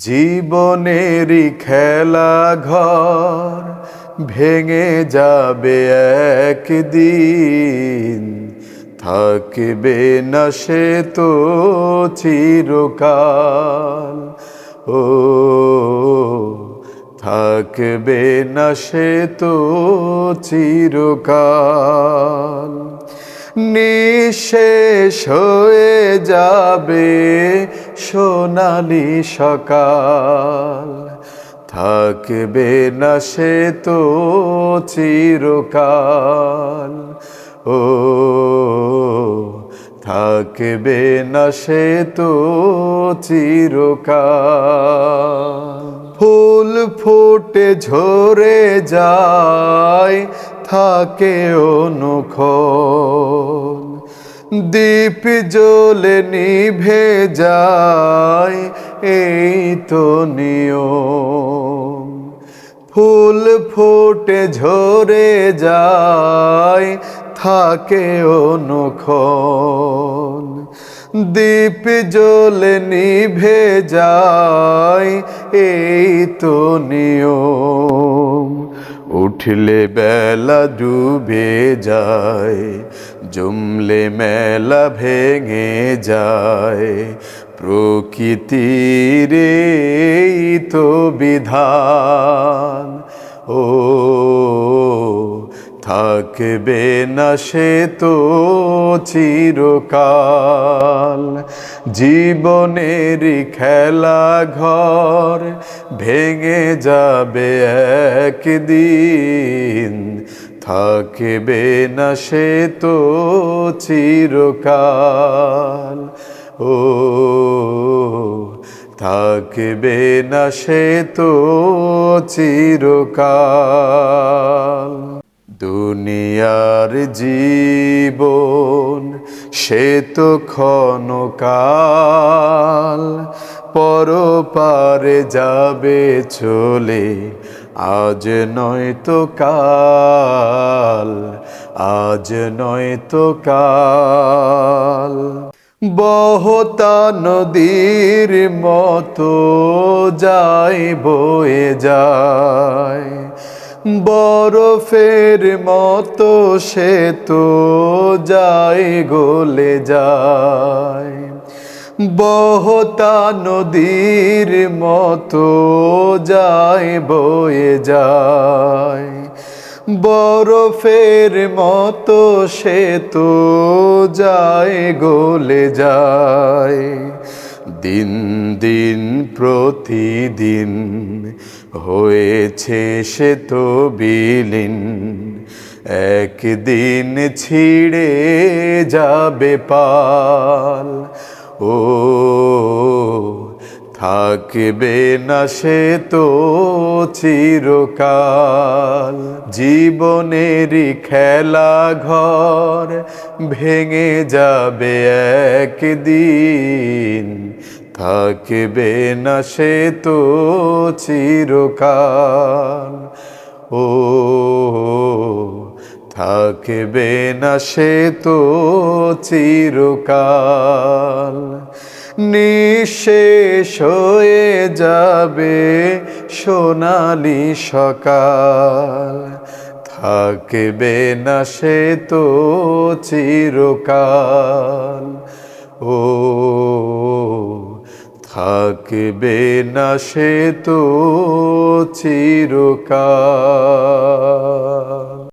জীবনেরই খেলা ঘর ভেঙে যাবে একদিন। থাকবে না সে তো চিরকাল। ও, থাকবে না সে তো চিরকাল। নিঃশেষ হয়ে যাবে সোনালি সকাল। থাকবে না সে তো চিরকাল। ও, থাকবে না সে তো চিরকাল। ফুল ফুটে ঝরে যায়, থাকে অনুক্ষণ দীপ জ্বলে নিভে যায়, এই তো নিয়ম। ফুল ফুটে ঝরে যায়, থাকে অনুক্ষণ। দীপ জ্বলে নিভে যায়, এই তো নিয়ম। উঠলে বেলা ডুবে যায় জমলে মেলা ভেঙে যায়। প্রকৃতির তো বিধান। ও, থাকবে না সে তো চিরকাল। জীবনের খেলা ঘর ভেঙে যাবে একদিন। থাকবে না সে তো চিরকাল। ও, থাকবে না সে তো চিরকাল। দুনিয়ার জীবন সে তো ক্ষণকাল, পরপারে যাবে চলে আজ নয় তো কাল, আজ নয় তো কাল। বহতা নদীর মতো যায় বয়ে যায়, বরফের মতো সে তো যায় গলে যায়। বহতা নদীর মতো যায়, বয়ে যায়। বরফের মতো সে তো যায়, গলে যায়। দিন দিন, প্রতিদিন হয়েছে সে তো বিলীন। একদিন ছিঁড়ে যাবে পাল। ও, থাকবে না সে তো চিরকাল। জীবনেরই খেলা ঘর ভেঙে যাবে একদিন। থাকবে না সে তো চিরকাল। ও থাকবে না সে তো চিরকাল। নিঃশেষ হয়ে যাবে সোনালি সকাল। থাকবে না সে তো চিরকাল। ও, থাকবে না সে তো চিরকাল।